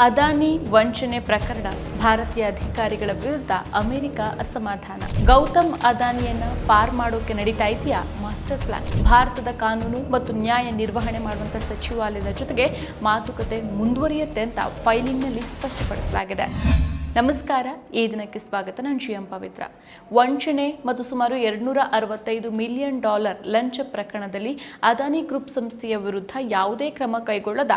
ಅದಾನಿ ವಂಚನೆ ಪ್ರಕರಣ. ಭಾರತೀಯ ಅಧಿಕಾರಿಗಳ ವಿರುದ್ಧ ಅಮೆರಿಕ ಅಸಮಾಧಾನ. ಗೌತಮ್ ಅದಾನಿಯನ್ನ ಪಾರ್ ಮಾಡೋಕೆ ನಡೀತಾ ಇದೆಯಾ? Master plan. ಭಾರತದ ಕಾನೂನು ಮತ್ತು ನ್ಯಾಯ ನಿರ್ವಹಣೆ ಮಾಡುವಂತಹ ಸಚಿವಾಲಯದ ಜೊತೆಗೆ ಮಾತುಕತೆ ಮುಂದುವರಿಯುತ್ತೆ ಅಂತ ಫೈಲಿಂಗ್ನಲ್ಲಿ ಸ್ಪಷ್ಟಪಡಿಸಲಾಗಿದೆ. ನಮಸ್ಕಾರ, ಈ ದಿನಕ್ಕೆ ಸ್ವಾಗತ. ನಾನು ಎಂ ಪವಿತ್ರ. ವಂಚನೆ ಮತ್ತು ಸುಮಾರು ಎರಡ್ನೂರ ಅರವತ್ತೈದು ಮಿಲಿಯನ್ ಡಾಲರ್ ಲಂಚ ಪ್ರಕರಣದಲ್ಲಿ ಅದಾನಿ ಗ್ರೂಪ್ ಸಂಸ್ಥೆಯ ವಿರುದ್ಧ ಯಾವುದೇ ಕ್ರಮ ಕೈಗೊಳ್ಳದ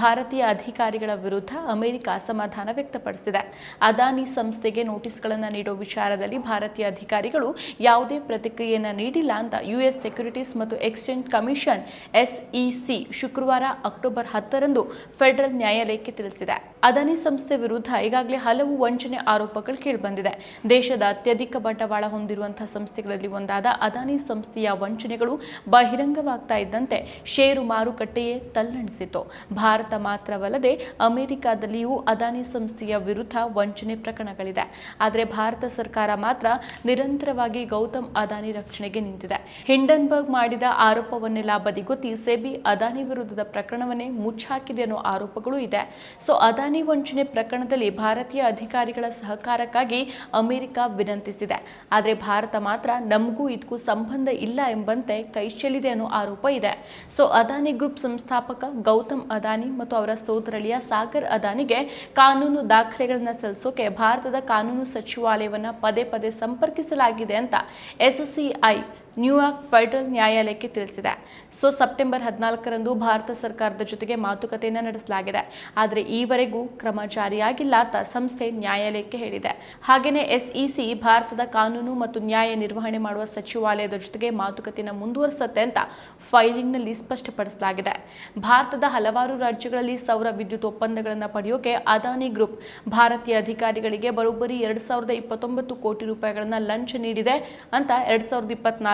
ಭಾರತೀಯ ಅಧಿಕಾರಿಗಳ ವಿರುದ್ಧ ಅಮೆರಿಕ ಅಸಮಾಧಾನ ವ್ಯಕ್ತಪಡಿಸಿದೆ. ಅದಾನಿ ಸಂಸ್ಥೆಗೆ ನೋಟಿಸ್ಗಳನ್ನು ನೀಡೋ ವಿಚಾರದಲ್ಲಿ ಭಾರತೀಯ ಅಧಿಕಾರಿಗಳು ಯಾವುದೇ ಪ್ರತಿಕ್ರಿಯೆಯನ್ನು ನೀಡಿಲ್ಲ ಅಂತ ಯುಎಸ್ ಸೆಕ್ಯುರಿಟೀಸ್ ಮತ್ತು ಎಕ್ಸ್ಚೇಂಜ್ ಕಮಿಷನ್ ಎಸ್ಇಸಿ ಶುಕ್ರವಾರ ಅಕ್ಟೋಬರ್ ಹತ್ತರಂದು ಫೆಡರಲ್ ನ್ಯಾಯಾಲಯಕ್ಕೆ ತಿಳಿಸಿದೆ. ಅದಾನಿ ಸಂಸ್ಥೆ ವಿರುದ್ಧ ಈಗಾಗಲೇ ಹಲವು ವಂಚನೆ ಆರೋಪಗಳು ಕೇಳಿಬಂದಿದೆ. ದೇಶದ ಅತ್ಯಧಿಕ ಬಂಡವಾಳ ಹೊಂದಿರುವಂತಹ ಸಂಸ್ಥೆಗಳಲ್ಲಿ ಒಂದಾದ ಅದಾನಿ ಸಂಸ್ಥೆಯ ವಂಚನೆಗಳು ಬಹಿರಂಗವಾಗ್ತಾ ಇದ್ದಂತೆ ಷೇರು ಮಾರುಕಟ್ಟೆಯೇ ತಲ್ಲಣಿಸಿತು ಭಾರತ ಮಾತ್ರವಲ್ಲದೆ ಅಮೆರಿಕಾದಲ್ಲಿಯೂ ಅದಾನಿ ಸಂಸ್ಥೆಯ ವಿರುದ್ಧ ವಂಚನೆ ಪ್ರಕರಣಗಳಿದೆ. ಆದರೆ ಭಾರತ ಸರ್ಕಾರ ಮಾತ್ರ ನಿರಂತರವಾಗಿ ಗೌತಮ್ ಅದಾನಿ ರಕ್ಷಣೆಗೆ ನಿಂತಿದೆ. ಹಿಂಡನ್ಬರ್ಗ್ ಮಾಡಿದ ಆರೋಪವನ್ನೆಲ್ಲ ಬದಿಗೊತ್ತಿ ಸೆಬಿ ಅದಾನಿ ವಿರುದ್ಧದ ಪ್ರಕರಣವನ್ನೇ ಮುಚ್ಚಾಕಿದೆ ಅನ್ನೋ ಆರೋಪಗಳು ಇದೆ. ಸೊ, ಅದಾನಿ ವಂಚನೆ ಪ್ರಕರಣದಲ್ಲಿ ಭಾರತೀಯ ಅಧಿಕಾರಿಗಳ ಸಹಕಾರಕ್ಕಾಗಿ ಅಮೆರಿಕ ವಿನಂತಿಸಿದೆ. ಆದರೆ ಭಾರತ ಮಾತ್ರ ನಮಗೂ ಇದಕ್ಕೂ ಸಂಬಂಧ ಇಲ್ಲ ಎಂಬಂತೆ ಕೈಚೆಲ್ಲಿದೆ ಅನ್ನೋ ಆರೋಪ ಇದೆ. ಸೊ ಅದಾನಿ ಗ್ರೂಪ್ ಸಂಸ್ಥಾಪಕ ಗೌತಮ್ ಅದಾನಿ ಮತ್ತು ಅವರ ಸೋದರಳಿಯ ಸಾಗರ್ ಅದಾನಿಗೆ ಕಾನೂನು ದಾಖಲೆಗಳನ್ನು ಸಲ್ಲಿಸೋಕೆ ಭಾರತದ ಕಾನೂನು ಸಚಿವಾಲಯವನ್ನು ಪದೇ ಪದೇ ಸಂಪರ್ಕಿಸಲಾಗಿದೆ ಅಂತ ಎಸ್ಸಿಐ ನ್ಯೂಯಾರ್ಕ್ ಫೆಡರಲ್ ನ್ಯಾಯಾಲಯಕ್ಕೆ ತಿಳಿಸಿದೆ. ಸೊ, ಸೆಪ್ಟೆಂಬರ್ ಹದಿನಾಲ್ಕರಂದು ಭಾರತ ಸರ್ಕಾರದ ಜೊತೆಗೆ ಮಾತುಕತೆಯನ್ನು ನಡೆಸಲಾಗಿದೆ. ಆದರೆ ಈವರೆಗೂ ಕ್ರಮ ಜಾರಿಯಾಗಿಲ್ಲ ಅಂತ ಸಂಸ್ಥೆ ನ್ಯಾಯಾಲಯಕ್ಕೆ ಹೇಳಿದೆ. ಹಾಗೆಯೇ ಎಸ್ಇಸಿ ಭಾರತದ ಕಾನೂನು ಮತ್ತು ನ್ಯಾಯ ನಿರ್ವಹಣೆ ಮಾಡುವ ಸಚಿವಾಲಯದ ಜೊತೆಗೆ ಮಾತುಕತೆಯನ್ನು ಮುಂದುವರಿಸುತ್ತೆ ಅಂತ ಫೈಲಿಂಗ್ನಲ್ಲಿ ಸ್ಪಷ್ಟಪಡಿಸಲಾಗಿದೆ. ಭಾರತದ ಹಲವಾರು ರಾಜ್ಯಗಳಲ್ಲಿ ಸೌರ ವಿದ್ಯುತ್ ಒಪ್ಪಂದಗಳನ್ನು ಪಡೆಯೋಕೆ ಅದಾನಿ ಗ್ರೂಪ್ ಭಾರತೀಯ ಅಧಿಕಾರಿಗಳಿಗೆ ಬರೋಬ್ಬರಿ ಎರಡು ಸಾವಿರದ ಇಪ್ಪತ್ತೊಂಬತ್ತು ಕೋಟಿ ರೂಪಾಯಿಗಳನ್ನು ಲಂಚ ನೀಡಿದೆ ಅಂತ ಎರಡು ಸಾವಿರದ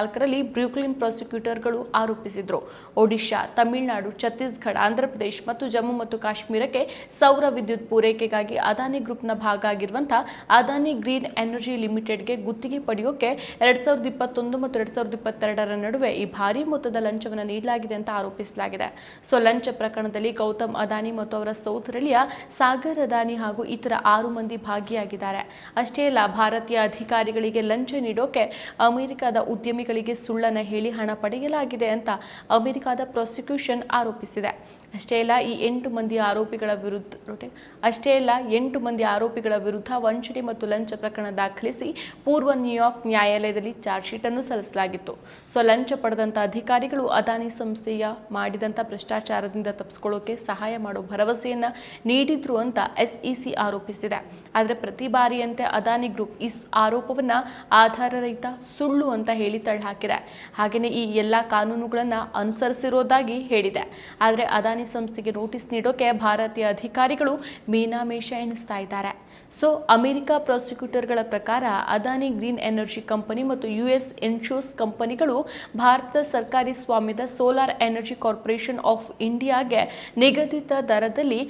ಇಪ್ಪತ್ನಾಲ್ಕರಲ್ಲಿ ಬ್ರೂಕ್ಲಿನ್ ಪ್ರಾಸಿಕ್ಯೂಟರ್ಗಳು ಆರೋಪಿಸಿದ್ರು. ಒಡಿಶಾ, ತಮಿಳುನಾಡು, ಛತ್ತೀಸ್ಗಢ, ಆಂಧ್ರಪ್ರದೇಶ ಮತ್ತು ಜಮ್ಮು ಮತ್ತು ಕಾಶ್ಮೀರಕ್ಕೆ ಸೌರ ವಿದ್ಯುತ್ ಪೂರೈಕೆಗಾಗಿ ಅದಾನಿ ಗ್ರೂಪ್ನ ಭಾಗ ಆಗಿರುವಂತಹ ಅದಾನಿ ಗ್ರೀನ್ ಎನರ್ಜಿ ಲಿಮಿಟೆಡ್ಗೆ ಗುತ್ತಿಗೆ ಪಡೆಯೋಕೆ ಎರಡ್ ಸಾವಿರದ ಇಪ್ಪತ್ತೊಂದು ಮತ್ತು ಎರಡ್ ಸಾವಿರದ ಇಪ್ಪತ್ತೆರಡರ ನಡುವೆ ಈ ಭಾರಿ ಮೊತ್ತದ ಲಂಚವನ್ನು ನೀಡಲಾಗಿದೆ ಅಂತ ಆರೋಪಿಸಲಾಗಿದೆ. ಸೊ, ಲಂಚ ಪ್ರಕರಣದಲ್ಲಿ ಗೌತಮ್ ಅದಾನಿ ಮತ್ತು ಅವರ ಸೋದರಳಿಯ ಸಾಗರ್ ಅದಾನಿ ಹಾಗೂ ಇತರ ಆರು ಮಂದಿ ಭಾಗಿಯಾಗಿದ್ದಾರೆ. ಅಷ್ಟೇ ಅಲ್ಲ, ಭಾರತೀಯ ಅಧಿಕಾರಿಗಳಿಗೆ ಲಂಚ ನೀಡೋಕೆ ಅಮೆರಿಕದ ಉದ್ಯಮಿಗಳಿಗೆ ಸುಳ್ಳನ್ನು ಹೇಳಿ ಹಣ ಪಡೆಯಲಾಗಿದೆ ಅಂತ ಅಮೆರಿಕದ ಪ್ರಾಸಿಕ್ಯೂಷನ್ ಆರೋಪಿಸಿದೆ. ಅಷ್ಟೇ ಅಲ್ಲ, ಈ ಎಂಟು ಮಂದಿ ಆರೋಪಿಗಳ ವಿರುದ್ಧ ಅಷ್ಟೇ ಅಲ್ಲ, ಎಂಟು ಮಂದಿ ಆರೋಪಿಗಳ ವಿರುದ್ಧ ವಂಚನೆ ಮತ್ತು ಲಂಚ ಪ್ರಕರಣ ದಾಖಲಿಸಿ ಪೂರ್ವ ನ್ಯೂಯಾರ್ಕ್ ನ್ಯಾಯಾಲಯದಲ್ಲಿ ಚಾರ್ಜ್ ಶೀಟ್ ಅನ್ನು ಸಲ್ಲಿಸಲಾಗಿತ್ತು. ಸೊ, ಲಂಚ ಪಡೆದಂತ ಅಧಿಕಾರಿಗಳು ಅದಾನಿ ಸಂಸ್ಥೆಯ ಮಾಡಿದಂಥ ಭ್ರಷ್ಟಾಚಾರದಿಂದ ತಪ್ಪಿಸ್ಕೊಳ್ಳೋಕೆ ಸಹಾಯ ಮಾಡೋ ಭರವಸೆಯನ್ನ ನೀಡಿದ್ರು ಅಂತ ಎಸ್ಇಸಿ ಆರೋಪಿಸಿದೆ. ಆದರೆ ಪ್ರತಿ ಬಾರಿಯಂತೆ ಅದಾನಿ ಗ್ರೂಪ್ ಈ ಆರೋಪವನ್ನ ಆಧಾರರಹಿತ ಸುಳ್ಳು ಅಂತ ಹೇಳಿ ತಳ್ಳಹಾಕಿದೆ ಹಾಗೆಯೇ ಈ ಎಲ್ಲ ಕಾನೂನುಗಳನ್ನು ಅನುಸರಿಸಿರೋದಾಗಿ ಹೇಳಿದೆ. ಆದರೆ ಅದಾನಿ ಸಂಸ್ಥೆಗೆ ನೋಟಿಸ್ ನೀಡೋಕೆ ಭಾರತೀಯ ಅಧಿಕಾರಿಗಳು ಮೀನಾಮೇಷ ಎಣಿಸ್ತಾ ಇದ್ದಾರೆ. ಸೊ ಅಮೆರಿಕ ಪ್ರಾಸಿಕ್ಯೂಟರ್ಗಳ ಪ್ರಕಾರ ಅದಾನಿ ಗ್ರೀನ್ ಎನರ್ಜಿ ಕಂಪನಿ ಮತ್ತು ಯು ಎಸ್ ಇನ್ಶೂರ್ಸ್ ಕಂಪನಿಗಳು ಭಾರತದ ಸರ್ಕಾರಿ ಸ್ವಾಮ್ಯದ ಸೋಲಾರ್ ಎನರ್ಜಿ ಕಾರ್ಪೊರೇಷನ್ ಆಫ್ ಇಂಡಿಯಾಗೆ ನಿಗದಿತ ದರದಲ್ಲಿ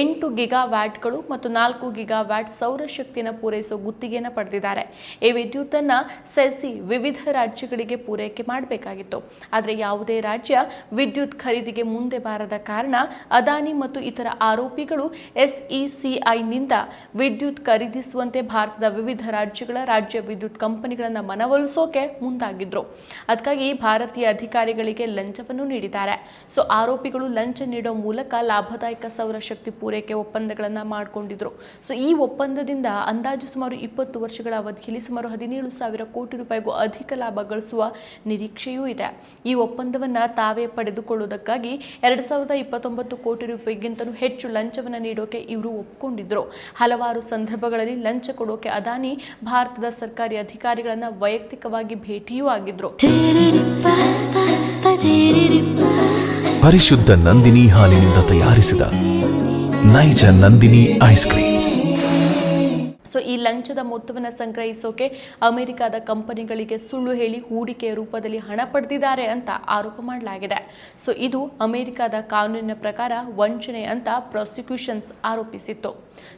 ಎಂಟು ಗಿಗಾ ವ್ಯಾಟ್ಗಳು ಮತ್ತು ನಾಲ್ಕು ಗಿಗಾ ವ್ಯಾಟ್ ಸೌರಶಕ್ತಿಯನ್ನು ಪೂರೈಸುವ ಗುತ್ತಿಗೆಯನ್ನು ಪಡೆದಿದ್ದಾರೆ. ಈ ವಿದ್ಯುತ್ತನ್ನು ಸೆಸಿ ವಿವಿಧ ರಾಜ್ಯಗಳಿಗೆ ಪೂರೈಕೆ ಮಾಡಬೇಕಾಗಿತ್ತು. ಆದರೆ ಯಾವುದೇ ರಾಜ್ಯ ವಿದ್ಯುತ್ ಖರೀದಿಗೆ ಮುಂದೆ ಬಾರದ ಕಾರಣ ಅದಾನಿ ಮತ್ತು ಇತರ ಆರೋಪಿಗಳು ಎಸ್ಇಸಿಐನಿಂದ ವಿದ್ಯುತ್ ಖರೀದಿಸುವಂತೆ ಭಾರತದ ವಿವಿಧ ರಾಜ್ಯಗಳ ರಾಜ್ಯ ವಿದ್ಯುತ್ ಕಂಪನಿಗಳನ್ನು ಮನವೊಲಿಸೋಕೆ ಮುಂದಾಗಿದ್ರು. ಅದಕ್ಕಾಗಿ ಭಾರತೀಯ ಅಧಿಕಾರಿಗಳಿಗೆ ಲಂಚವನ್ನು ನೀಡಿದ್ದಾರೆ. ಸೊ ಆರೋಪಿಗಳು ಲಂಚ ನೀಡೋ ಮೂಲಕ ಲಾಭದಾಯಕ ಸೌರಶಕ್ತಿ ಪೂರೈಕೆ ಒಪ್ಪಂದಗಳನ್ನು ಮಾಡಿಕೊಂಡಿದ್ರು. ಸೊ ಈ ಒಪ್ಪಂದದಿಂದ ಅಂದಾಜು ಸುಮಾರು ಇಪ್ಪತ್ತು ವರ್ಷಗಳ ಅವಧಿಯಲ್ಲಿ ಸುಮಾರು ಹದಿನೇಳು ಸಾವಿರ ಕೋಟಿ ರೂಪಾಯಿಗೂ ಅಧಿಕ ಲಾಭ ಗಳಿಸುವ ನಿರೀಕ್ಷೆಯೂ ಇದೆ. ಈ ಒಪ್ಪಂದವನ್ನು ತಾವೇ ಪಡೆದುಕೊಳ್ಳುವುದಕ್ಕಾಗಿ ಎರಡು ಸಾವಿರದ ಇಪ್ಪತ್ತೊಂಬತ್ತು ಕೋಟಿ ರೂಪಾಯಿಗಿಂತಲೂ ಹೆಚ್ಚು ಲಂಚವನ್ನು ನೀಡೋಕೆ ಇವರು ಒಪ್ಕೊಂಡಿದ್ರು. ಹಲವಾರು ಸಂದರ್ಭಗಳಲ್ಲಿ ಲಂಚ ಕೊಡೋಕೆ ಅದಾನಿ ಭಾರತದ ಸರ್ಕಾರಿ ಅಧಿಕಾರಿಗಳನ್ನ ವೈಯಕ್ತಿಕವಾಗಿ ಭೇಟಿಯೂ ಆಗಿದ್ರು. ಪರಿಶುದ್ಧ ನಂದಿನಿ ಹಾಲಿನಿಂದ ತಯಾರಿಸಿದ ನೈಜ ನಂದಿನಿ ಐಸ್ ಕ್ರೀಮ್ಸ್. ಸೊ ಈ ಲಂಚದ ಮೊತ್ತವನ್ನು ಸಂಗ್ರಹಿಸೋಕೆ ಅಮೆರಿಕದ ಕಂಪನಿಗಳಿಗೆ ಸುಳ್ಳು ಹೇಳಿ ಹೂಡಿಕೆಯ ರೂಪದಲ್ಲಿ ಹಣ ಪಡೆದಿದ್ದಾರೆ ಅಂತ ಆರೋಪ ಮಾಡಲಾಗಿದೆ. ಸೊ ಇದು ಅಮೆರಿಕದ ಕಾನೂನಿನ ಪ್ರಕಾರ ವಂಚನೆ ಅಂತ ಪ್ರಾಸಿಕ್ಯೂಷನ್ಸ್ ಆರೋಪಿಸಿತ್ತು.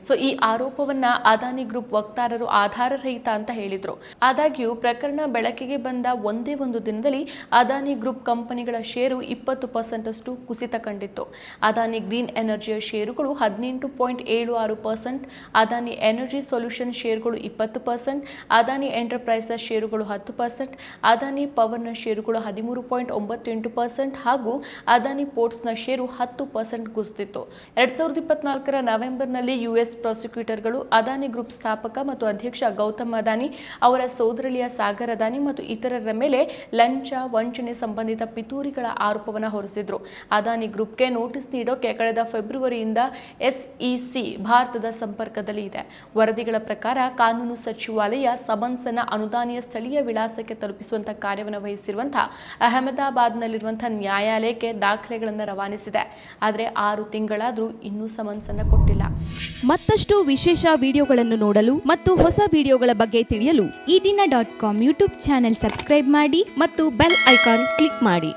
ಸೊ ಈ ಆರೋಪವನ್ನ ಅದಾನಿ ಗ್ರೂಪ್ ವಕ್ತಾರರು ಆಧಾರರಹಿತ ಅಂತ ಹೇಳಿದ್ರು. ಆದಾಗ್ಯೂ ಪ್ರಕರಣ ಬೆಳಕಿಗೆ ಬಂದ ಒಂದೇ ಒಂದು ದಿನದಲ್ಲಿ ಅದಾನಿ ಗ್ರೂಪ್ ಕಂಪನಿಗಳ ಷೇರು ಇಪ್ಪತ್ತು ಪರ್ಸೆಂಟ್ ಅಷ್ಟು ಕುಸಿತ ಕಂಡಿತ್ತು. ಅದಾನಿ ಗ್ರೀನ್ ಎನರ್ಜಿಯ ಷೇರುಗಳು ಹದಿನೆಂಟು ಪಾಯಿಂಟ್ ಏಳು ಆರು ಪರ್ಸೆಂಟ್, ಅದಾನಿ ಎನರ್ಜಿ ಸೊಲ್ಯೂಷನ್ ಷೇರುಗಳು ಇಪ್ಪತ್ತು ಪರ್ಸೆಂಟ್ ಅದಾನಿ ಎಂಟರ್ಪ್ರೈಸಸ್ ಷೇರುಗಳು ಹತ್ತು ಪರ್ಸೆಂಟ್ ಅದಾನಿ ಪವರ್ನ ಶೇರುಗಳು ಹದಿಮೂರು ಪಾಯಿಂಟ್ ಒಂಬತ್ತೆಂಟು ಪರ್ಸೆಂಟ್ ಹಾಗೂ ಅದಾನಿ ಪೋರ್ಟ್ಸ್ನ ಶೇರು ಹತ್ತು ಪರ್ಸೆಂಟ್ ಕುಸಿದಿತ್ತು. ಎರಡ್ ಸಾವಿರದ ಇಪ್ಪತ್ನಾಲ್ಕರ ನವೆಂಬರ್ನಲ್ಲಿ ಯುಎಸ್ ಪ್ರಾಸಿಕ್ಯೂಟರ್ಗಳು ಅದಾನಿ ಗ್ರೂಪ್ ಸ್ಥಾಪಕ ಮತ್ತು ಅಧ್ಯಕ್ಷ ಗೌತಮ್ ಅದಾನಿ ಅವರ ಸೋದರಳಿಯ ಸಾಗರ್ ಅದಾನಿ ಮತ್ತು ಇತರರ ಮೇಲೆ ಲಂಚ, ವಂಚನೆ ಸಂಬಂಧಿತ ಪಿತೂರಿಗಳ ಆರೋಪವನ್ನು ಹೊರಿಸಿದ್ರು. ಅದಾನಿ ಗ್ರೂಪ್ಗೆ ನೋಟಿಸ್ ನೀಡೋಕೆ ಕಳೆದ ಫೆಬ್ರವರಿಯಿಂದ ಎಸ್ಇಸಿ ಭಾರತದ ಸಂಪರ್ಕದಲ್ಲಿ ಇದೆ ವರದಿಗಳ ಪ್ರಕಾರ ಕಾನೂನು ಸಚಿವಾಲಯ ಸಮನ್ಸನ ಅನುದಾನಿಯ ಸ್ಥಳೀಯ ವಿಳಾಸಕ್ಕೆ ತಲುಪಿಸುವಂತಹ ಕಾರ್ಯವನ್ನು ವಹಿಸಿರುವಂತಹ ಅಹಮದಾಬಾದ್ನಲ್ಲಿರುವಂತಹ ನ್ಯಾಯಾಲಯಕ್ಕೆ ದಾಖಲೆಗಳನ್ನು ರವಾನಿಸಿದೆ. ಆದರೆ ಆರು ತಿಂಗಳಾದರೂ ಇನ್ನೂ ಸಮನ್ಸನ್ನು ಕೊಟ್ಟಿಲ್ಲ. ಮತ್ತಷ್ಟು ವಿಶೇಷ ವಿಡಿಯೋಗಳನ್ನು ನೋಡಲು ಮತ್ತು ಹೊಸ ವಿಡಿಯೋಗಳ ಬಗ್ಗೆ ತಿಳಿಯಲು ಈ ದಿನ dot com YouTube channel subscribe ಮಾಡಿ ಮತ್ತು ಬೆಲ್ ಐಕಾನ್ ಕ್ಲಿಕ್ ಮಾಡಿ.